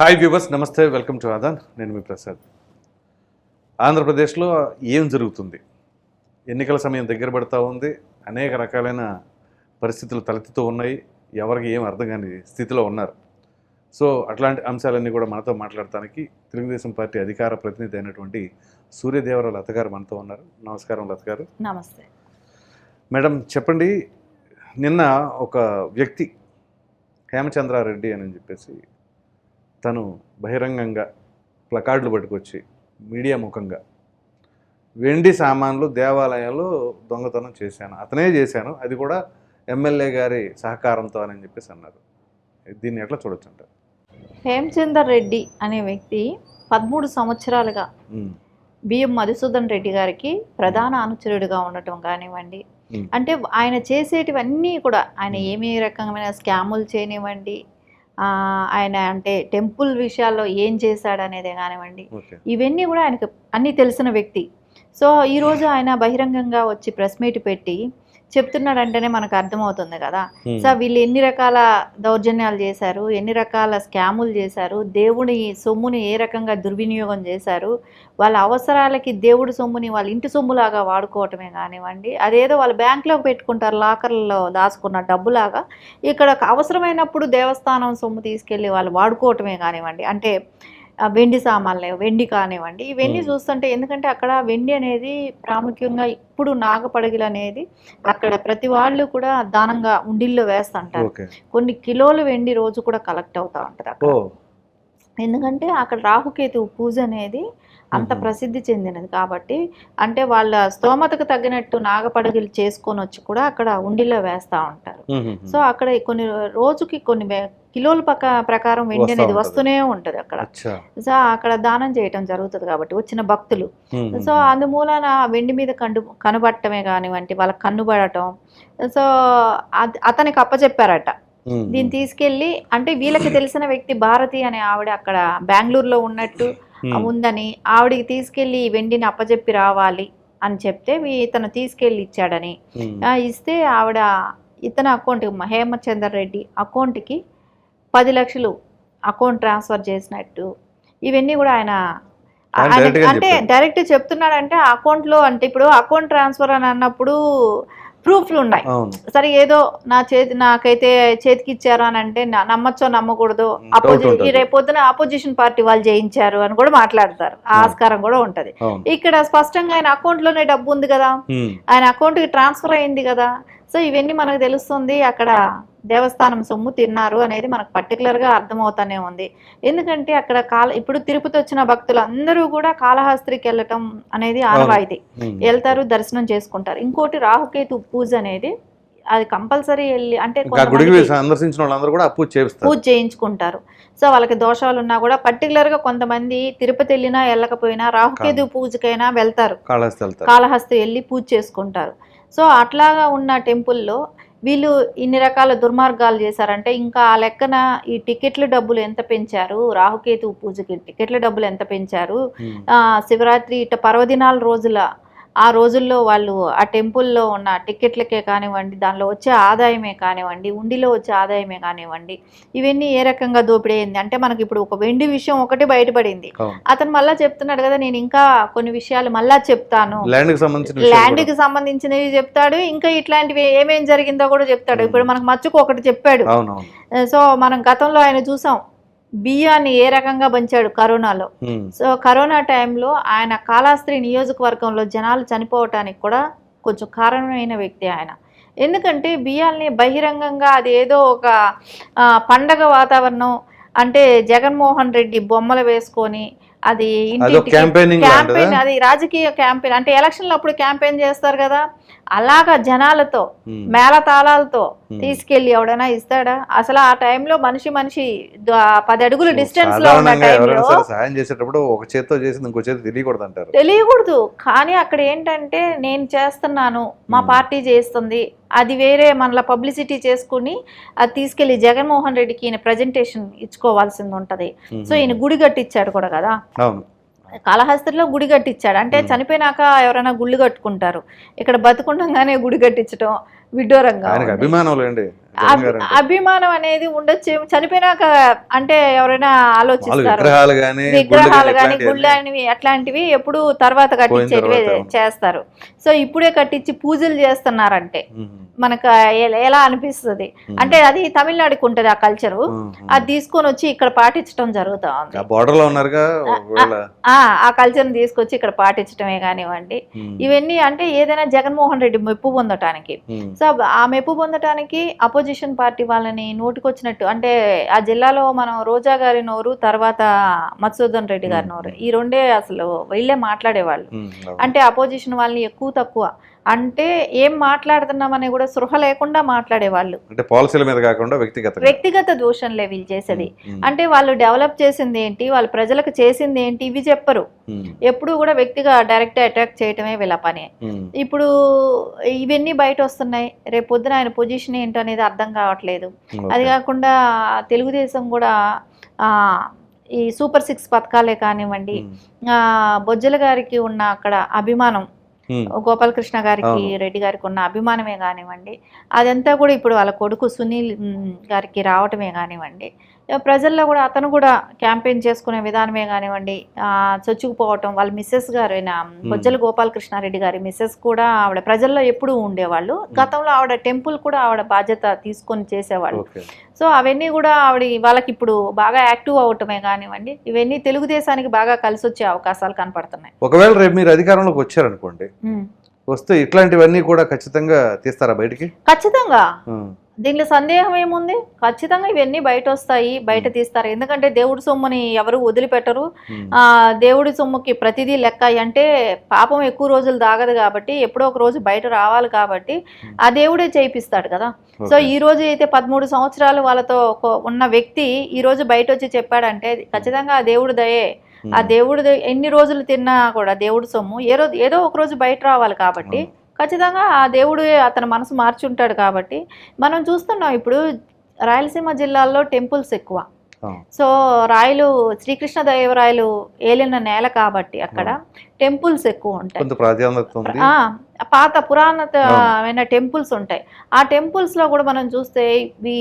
Hi viewers నమస్తే welcome to Aadan నేను మీ ప్రసాద్. ఆంధ్రప్రదేశ్లో ఏం జరుగుతుంది? ఎన్నికల సమయం దగ్గర పడతా ఉంది. అనేక రకాలైన పరిస్థితులు తలెత్తుతూ ఉన్నాయి. ఎవరికి ఏం అర్థం కాని స్థితిలో ఉన్నారు. సో అట్లాంటి అంశాలన్నీ కూడా మనతో మాట్లాడటానికి తెలుగుదేశం పార్టీ అధికార ప్రతినిధి అయినటువంటి సూర్యదేవర లత గారు మనతో ఉన్నారు. నమస్కారం లత గారు. నమస్తే. మేడం చెప్పండి. నిన్న ఒక వ్యక్తి హేమచంద్రారెడ్డి అని చెప్పేసి తను బహిరంగంగా ప్లకార్డులు పట్టుకొచ్చి మీడియా ముఖంగా వెండి సామాన్లు దేవాలయాల్లో దొంగతనం చేశాను. అతనే చేశాను. అది కూడా ఎమ్మెల్యే గారి సహకారంతో అని చెప్పేసి అన్నారు. దీన్ని ఎట్లా చూడొచ్చు అంటారు హేమచందర్ రెడ్డి అనే వ్యక్తి పదమూడు సంవత్సరాలుగా బిఎం మధుసూదన్ రెడ్డి గారికి ప్రధాన అనుచరుడిగా ఉండటం కానివ్వండి. అంటే ఆయన చేసేటివన్నీ కూడా ఆయన ఏమి రకమైన స్కాములు చేయనివ్వండి ఆయన అంటే టెంపుల్ విషయాల్లో ఏం చేశాడు అనేది కానివ్వండి ఇవన్నీ కూడా ఆయనకు అన్నీ తెలిసిన వ్యక్తి. సో ఈరోజు ఆయన బహిరంగంగా వచ్చి ప్రెస్ మీట్ పెట్టి చెప్తున్నాడంటేనే మనకు అర్థమవుతుంది కదా. సో వీళ్ళు ఎన్ని రకాల దౌర్జన్యాలు చేశారు ఎన్ని రకాల స్కాములు చేశారు దేవుని సొమ్ముని ఏ రకంగా దుర్వినియోగం చేశారు వాళ్ళ అవసరాలకి దేవుడి సొమ్ముని వాళ్ళ ఇంటి సొమ్ములాగా వాడుకోవటమే కానివ్వండి అదేదో వాళ్ళు బ్యాంక్లో పెట్టుకుంటారు లాకర్లలో దాచుకున్న డబ్బులాగా ఇక్కడ అవసరమైనప్పుడు దేవస్థానం సొమ్ము తీసుకెళ్ళి వాళ్ళు వాడుకోవటమే కానివ్వండి. అంటే వెండి సామాన్లు వెండి కానివ్వండి. ఇవన్నీ. చూస్తుంటే ఎందుకంటే అక్కడ వెండి అనేది ప్రాముఖ్యంగా ఇప్పుడు నాగపడగిలు అనేది అక్కడ ప్రతి వాళ్ళు కూడా దానంగా ఉండిల్లో వేస్తుంటారు. కొన్ని కిలోల వెండి రోజు కూడా కలెక్ట్ అవుతా ఉంటది అక్కడ. ఎందుకంటే అక్కడ రాహుకేతు పూజ అనేది అంత. ప్రసిద్ధి చెందినది కాబట్టి అంటే వాళ్ళ స్తోమతకు తగినట్టు నాగపడగలు చేసుకొని వచ్చి కూడా అక్కడ ఉండిలో వేస్తూ ఉంటారు. సో అక్కడ కొన్ని రోజుకి కొన్ని కిలోల పక్క ప్రకారం వెండి అనేది. వస్తూనే ఉంటది అక్కడ. సో అక్కడ దానం చేయటం జరుగుతుంది కాబట్టి వచ్చిన భక్తులు. సో అందుమూలన వెండి మీద కండు కనబట్టమే కానివ్వండి వాళ్ళకి కన్నుబడటం సో అత- అతనికి అప్పచెప్పారట. దీన్ని తీసుకెళ్ళి అంటే వీళ్ళకి తెలిసిన వ్యక్తి భారతి అనే ఆవిడ అక్కడ బెంగళూరులో ఉన్నట్టు ఉందని ఆవిడికి తీసుకెళ్ళి ఈ వెండిని అప్పచెప్పి రావాలి అని చెప్తే ఇతను తీసుకెళ్ళి ఇచ్చాడని. ఇస్తే ఆవిడ ఇతని అకౌంట్ హేమచందర్ రెడ్డి అకౌంట్కి పది లక్షలు అకౌంట్ ట్రాన్స్ఫర్ చేసినట్టు ఇవన్నీ కూడా ఆయన అంటే. డైరెక్ట్ చెప్తున్నాడంటే అకౌంట్లో అంటే ఇప్పుడు అకౌంట్ ట్రాన్స్ఫర్ అని అన్నప్పుడు ప్రూఫ్లు ఉన్నాయి. సరే ఏదో నా చేతి నాకైతే చేతికి ఇచ్చారు అని అంటే నమ్మచ్చో నమ్మకూడదు doubt అపోజి ఉంటది. ఈ రేపొద్దున ఆపోజిషన్ పార్టీ వాళ్ళు చేయించారు అని కూడా మాట్లాడతారు. ఆ. ఆస్కారం కూడా ఉంటది. ఇక్కడ స్పష్టంగా ఆయన అకౌంట్లోనే డబ్బు ఉంది కదా. ఆయన అకౌంట్కి ట్రాన్స్ఫర్ అయింది కదా. సో ఇవన్నీ మనకు తెలుస్తుంది అక్కడ దేవస్థానం సొమ్ము తిన్నారు అనేది మనకు పర్టికులర్గా అర్థమవుతానే ఉంది. ఎందుకంటే అక్కడ కాల ఇప్పుడు తిరుపతి వచ్చిన భక్తులు అందరూ కూడా కాళహస్త్రికి వెళ్ళటం అనేది ఆనవాయితీ. వెళ్తారు దర్శనం చేసుకుంటారు. ఇంకోటి రాహుకేతు పూజ అనేది అది కంపల్సరీ వెళ్ళి అంటే సందర్శించిన వాళ్ళందరూ కూడా చేస్తారు పూజ చేయించుకుంటారు. సో వాళ్ళకి దోషాలు ఉన్నా కూడా పర్టికులర్గా కొంతమంది తిరుపతి వెళ్ళినా వెళ్ళకపోయినా రాహుకేతు పూజకైనా వెళ్తారు. కాళహస్తి వెళ్ళి పూజ చేసుకుంటారు. సో అట్లాగా ఉన్న టెంపుల్లో వీళ్ళు ఇన్ని రకాల దుర్మార్గాలు చేశారంటే ఇంకా ఆ లెక్కన ఈ టికెట్ల డబ్బులు ఎంత పెంచారు? రాహుకేతు పూజకి టికెట్ల డబ్బులు ఎంత పెంచారు? శివరాత్రి ఇట పర్వదినాల రోజుల ఆ రోజుల్లో వాళ్ళు ఆ టెంపుల్లో ఉన్న టికెట్లకే కానివ్వండి దానిలో వచ్చే ఆదాయమే కానివ్వండి ఉండిలో వచ్చే ఆదాయమే కానివ్వండి ఇవన్నీ ఏ రకంగా దోపిడీ అయింది? అంటే మనకి ఇప్పుడు ఒక వెండి విషయం ఒకటి బయటపడింది. అతను మళ్ళా చెప్తున్నాడు కదా నేను ఇంకా కొన్ని విషయాలు మళ్ళా చెప్తాను. ల్యాండ్కి సంబంధించినవి చెప్తాడు ఇంకా ఇట్లాంటివి ఏమేం జరిగిందో కూడా చెప్తాడు. ఇప్పుడు మనకు మచ్చుకు ఒకటి చెప్పాడు. సో మనం గతంలో ఆయన చూసాం. బియ్యాన్ని ఏ రకంగా పంచాడు కరోనాలో? సో కరోనా టైంలో ఆయన కాళాస్త్రి నియోజకవర్గంలో జనాలు చనిపోవటానికి కూడా కొంచెం కారణమైన వ్యక్తి ఆయన. ఎందుకంటే బియ్యాల్ని బహిరంగంగా అది ఏదో ఒక పండగ వాతావరణం అంటే జగన్మోహన్ రెడ్డి బొమ్మలు వేసుకొని అది క్యాంపెయిన్? అది రాజకీయ క్యాంపెయిన్ అంటే ఎలక్షన్లు అప్పుడు క్యాంపెయిన్ చేస్తారు కదా. అలాగా జనాలతో మేళతాళాలతో. తీసుకెళ్ళి ఎవడైనా ఇస్తాడా? అసలు ఆ టైంలో మనిషి మనిషి పది అడుగులు డిస్టెన్స్లో సహాయం చేసేటప్పుడు ఒక చేత్తో చేసింది ఇంకో చేతి తెలియకూడదు అంటారు తెలియకూడదు. కానీ అక్కడ ఏంటంటే నేను చేస్తున్నాను మా. పార్టీ చేస్తుంది అది వేరే మనల పబ్లిసిటీ చేసుకుని అది తీసుకెళ్ళి జగన్మోహన్ రెడ్డికి ఈయన ప్రజెంటేషన్ ఇచ్చుకోవాల్సింది ఉంటది. సో ఈయన గుడి కట్టించాడు కూడా కదా? కాళహస్తిలో గుడి కట్టించాడు అంటే. చనిపోయినాక ఎవరైనా గుళ్ళు కట్టుకుంటారు. ఇక్కడ బతుకుండగానే గుడి కట్టించడం విడ్డూరంగా ఆయనకు ఉంది. అభిమానం అనేది ఉండొచ్చు. చనిపోయినాక అంటే ఎవరైనా ఆలోచిస్తారు? విగ్రహాలు కానీ గుళ్ళనివి అట్లాంటివి ఎప్పుడు తర్వాత కట్టించేటివే. చేస్తారు. సో ఇప్పుడే కట్టించి పూజలు చేస్తున్నారంటే మనకు ఎలా అనిపిస్తుంది? అంటే అది తమిళనాడుకి ఉంటది ఆ కల్చరు అది తీసుకొని వచ్చి ఇక్కడ పాటించడం జరుగుతా ఉంది. ఆ బార్డర్లో ఉన్నారుగా ఒకవేళ? ఆ ఆ కల్చర్ని తీసుకొచ్చి ఇక్కడ పాటించడమే కానివ్వండి. ఇవన్నీ అంటే ఏదైనా జగన్మోహన్ రెడ్డి మెప్పు పొందటానికి. సో ఆ మెప్పు పొందటానికి అపోజిషన్ పార్టీ వాళ్ళని నోటుకొచ్చినట్టు అంటే ఆ జిల్లాలో మనం రోజా గారి నోరు తర్వాత మధుసూదన్ రెడ్డి గారి నోరు ఈ రెండే అసలు వీళ్ళే మాట్లాడేవాళ్ళు. అంటే అపోజిషన్ వాళ్ళని ఎక్కువ తక్కువ. అంటే ఏం మాట్లాడుతున్నామని కూడా సృహ లేకుండా మాట్లాడేవాళ్ళు. అంటే పాలసీల మీద కాకుండా వ్యక్తిగత వ్యక్తిగత దూషణలే వీళ్ళు చేసేది. అంటే వాళ్ళు డెవలప్ చేసింది ఏంటి వాళ్ళు ప్రజలకు చేసింది ఏంటి ఇవి చెప్పరు. ఎప్పుడు కూడా వ్యక్తిగా డైరెక్ట్ అటాక్ చేయటమే వీళ్ళ పని. ఇప్పుడు ఇవన్నీ బయట వస్తున్నాయి. రేపు పొద్దున ఆయన పొజిషన్ ఏంటనేది అర్థం కావట్లేదు. అది కాకుండా తెలుగుదేశం కూడా ఆ, ఈ సూపర్ సిక్స్ పథకాలే కానివ్వండి బొజ్జల గారికి ఉన్న అక్కడ అభిమానం గోపాలకృష్ణ గారికి. రెడ్డి గారికి ఉన్న అభిమానమే కానివ్వండి అదంతా కూడా ఇప్పుడు వాళ్ళ కొడుకు సునీల్ గారికి రావటమే కానివ్వండి ప్రజల్లో కూడా అతను కూడా క్యాంపెయిన్ చేసుకునే విధానమే కానివ్వండి చొచ్చుకుపోవటం వాళ్ళ మిస్సెస్ గారు ఆయన బొజ్జల గోపాలకృష్ణారెడ్డి గారి మిస్సెస్ కూడా ఆవిడ ప్రజల్లో ఎప్పుడూ ఉండేవాళ్ళు. గతంలో ఆవిడ టెంపుల్ కూడా ఆవిడ బాధ్యత తీసుకొని చేసేవాళ్ళు. సో అవన్నీ కూడా ఆవిడ వాళ్ళకి ఇప్పుడు బాగా యాక్టివ్ అవటమే కానివ్వండి ఇవన్నీ తెలుగుదేశానికి బాగా కలిసి వచ్చే అవకాశాలు కనపడుతున్నాయి. ఒకవేళ రేపు మీరు అధికారంలోకి వచ్చారనుకోండి. వస్తే ఇట్లాంటివన్నీ కూడా ఖచ్చితంగా తీస్తారా బయటికి? ఖచ్చితంగా. దీంట్లో సందేహం ఏముంది? ఖచ్చితంగా ఇవన్నీ బయట వస్తాయి బయట తీస్తారు. ఎందుకంటే దేవుడి సొమ్ముని ఎవరు వదిలిపెట్టరు. దేవుడి సొమ్ముకి ప్రతిదీ లెక్క అంటే పాపం ఎక్కువ రోజులు దాగదు కాబట్టి ఎప్పుడో ఒక రోజు బయట రావాలి కాబట్టి ఆ దేవుడే చేయిస్తాడు కదా. సో. ఈ రోజు అయితే పదమూడు సంవత్సరాలు వాళ్ళతో ఉన్న వ్యక్తి ఈ రోజు బయట వచ్చి చెప్పాడంటే ఖచ్చితంగా ఆ దేవుడి దయే. ఆ దేవుడు ఎన్ని రోజులు తిన్నా కూడా దేవుడి సొమ్ము ఏ రోజు ఏదో ఒక రోజు బయట రావాలి కాబట్టి ఖచ్చితంగా ఆ దేవుడు అతని మనసు మార్చుంటాడు కాబట్టి మనం చూస్తున్నాం ఇప్పుడు రాయలసీమ జిల్లాల్లో టెంపుల్స్ ఎక్కువ. సో రాయలు శ్రీకృష్ణదేవరాయలు ఏలిన నేల కాబట్టి అక్కడ టెంపుల్స్ ఎక్కువ ఉంటాయి. పాత పురాణమైన టెంపుల్స్ ఉంటాయి. ఆ టెంపుల్స్లో కూడా మనం చూస్తే ఈ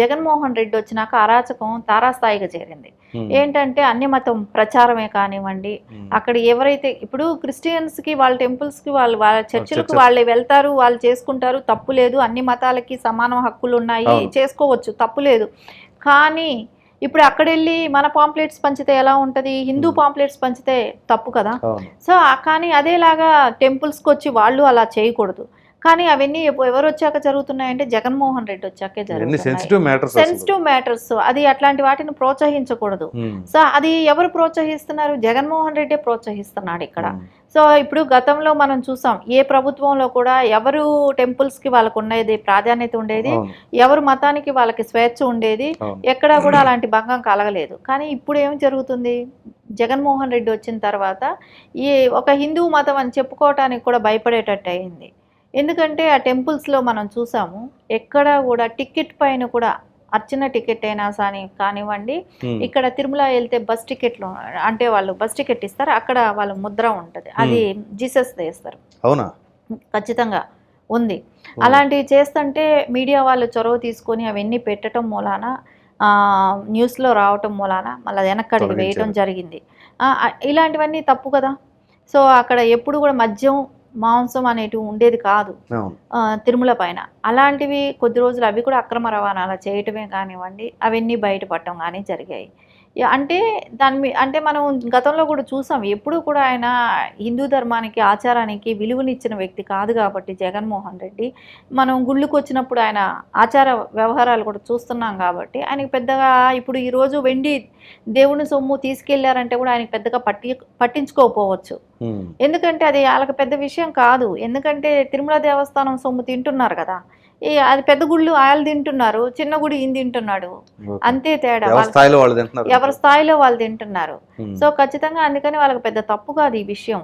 జగన్మోహన్ రెడ్డి వచ్చినాక అరాచకం తారాస్థాయిగా చేరింది. ఏంటంటే అన్ని మతం ప్రచారమే కానివ్వండి అక్కడ ఎవరైతే ఇప్పుడు క్రిస్టియన్స్కి వాళ్ళ టెంపుల్స్కి వాళ్ళు వాళ్ళ చర్చిలకు చర్చ్. వాళ్ళు వెళ్తారు వాళ్ళు చేసుకుంటారు తప్పు లేదు అన్ని మతాలకి సమాన హక్కులు ఉన్నాయి. చేసుకోవచ్చు తప్పు లేదు. కానీ ఇప్పుడు అక్కడ వెళ్ళి మన పాంప్లెట్స్ పంచితే ఎలా ఉంటది? హిందూ. పాంప్లెట్స్ పంచితే తప్పు కదా? సో కానీ అదేలాగా టెంపుల్స్కి వచ్చి వాళ్ళు అలా చేయకూడదు. కానీ అవన్నీ ఎవరు వచ్చాక జరుగుతున్నాయంటే జగన్మోహన్ రెడ్డి వచ్చాకే జరుగుతున్నాయి. సెన్సిటివ్ మ్యాటర్స్ సెన్సిటివ్ మ్యాటర్స్ అది అట్లాంటి వాటిని ప్రోత్సహించకూడదు. సో అది ఎవరు ప్రోత్సహిస్తున్నారు? జగన్మోహన్ రెడ్డి ప్రోత్సహిస్తున్నాడు ఇక్కడ. సో ఇప్పుడు గతంలో మనం చూసాం ఏ ప్రభుత్వంలో కూడా ఎవరు టెంపుల్స్కి వాళ్ళకు ఉండేది ప్రాధాన్యత ఉండేది ఎవరు మతానికి వాళ్ళకి స్వేచ్ఛ ఉండేది ఎక్కడా కూడా అలాంటి భంగం కలగలేదు. కానీ ఇప్పుడు ఏం జరుగుతుంది? జగన్మోహన్ రెడ్డి వచ్చిన తర్వాత ఈ ఒక హిందూ మతం అని చెప్పుకోవటానికి కూడా భయపడేటట్టు అయింది. ఎందుకంటే ఆ టెంపుల్స్లో మనం చూసాము ఎక్కడ కూడా టికెట్ పైన కూడా అర్చన టికెట్ అయినా కానీ కానివ్వండి ఇక్కడ తిరుమల వెళ్తే బస్ టికెట్లు అంటే వాళ్ళు బస్ టికెట్ ఇస్తారు అక్కడ వాళ్ళ ముద్ర ఉంటుంది. అది జీసస్ వేస్తారు అవునా? ఖచ్చితంగా ఉంది. అలాంటివి చేస్తుంటే మీడియా వాళ్ళు చొరవ తీసుకొని అవన్నీ పెట్టడం మూలాన న్యూస్లో రావటం మూలాన మళ్ళీ వెనక్కడికి. వేయటం జరిగింది. ఇలాంటివన్నీ తప్పు కదా? సో అక్కడ ఎప్పుడు కూడా మద్యం మాంసం అనేటివి ఉండేది కాదు. తిరుమల పైన. అలాంటివి కొద్ది రోజులు అవి కూడా అక్రమ రవాణాలు చేయటమే కానివ్వండి అవన్నీ బయటపడటం కానీ జరిగాయి. అంటే దాని మీ అంటే మనం గతంలో కూడా చూసాం. ఎప్పుడు కూడా ఆయన హిందూ ధర్మానికి ఆచారానికి విలువనిచ్చిన వ్యక్తి కాదు కాబట్టి జగన్మోహన్ రెడ్డి. మనం గుళ్ళుకు వచ్చినప్పుడు ఆయన ఆచార వ్యవహారాలు కూడా చూస్తున్నాం కాబట్టి ఆయనకి పెద్దగా ఇప్పుడు ఈరోజు వెండి దేవుని సొమ్ము తీసుకెళ్ళారంటే కూడా ఆయనకి పెద్దగా పట్టి పట్టించుకోకపోవచ్చు. ఎందుకంటే అది వాళ్ళకి పెద్ద విషయం కాదు. ఎందుకంటే తిరుమల దేవస్థానం సొమ్ము తింటున్నారు కదా. అది పెద్ద గుళ్ళు ఆయన తింటున్నారు చిన్న గుడి ఈయన తింటున్నాడు. అంతే తేడా. ఎవరి స్థాయిలో వాళ్ళు తింటున్నారు? ఎవరి స్థాయిలో వాళ్ళు తింటున్నారు. ఉమ్, సో ఖచ్చితంగా అందుకని వాళ్ళకి పెద్ద తప్పు కాదు ఈ విషయం.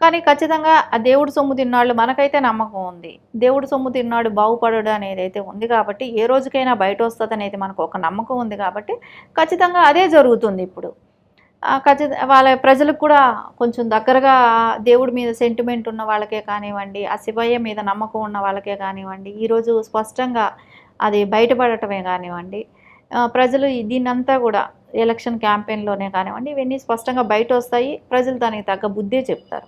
కానీ ఖచ్చితంగా ఆ దేవుడు సొమ్ము తిన్నాళ్ళు మనకైతే నమ్మకం ఉంది. దేవుడు సొమ్ము తిన్నాడు బాగుపడడు అనేది అయితే ఉంది కాబట్టి ఏ రోజుకైనా బయట వస్తుంది అనేది మనకు ఒక నమ్మకం ఉంది కాబట్టి ఖచ్చితంగా అదే జరుగుతుంది ఇప్పుడు. ఖచ్చిత వాళ్ళ ప్రజలకు కూడా కొంచెం దగ్గరగా దేవుడి మీద సెంటిమెంట్ ఉన్న వాళ్ళకే కానివ్వండి ఆ శివయ్య మీద నమ్మకం ఉన్న వాళ్ళకే కానివ్వండి ఈరోజు స్పష్టంగా అది బయటపడటమే కానివ్వండి ప్రజలు దీన్నంతా కూడా ఎలక్షన్ క్యాంపెయిన్లోనే కానివ్వండి ఇవన్నీ స్పష్టంగా బయట వస్తాయి ప్రజలు దానికి తగ్గ బుద్ధే చెప్తారు.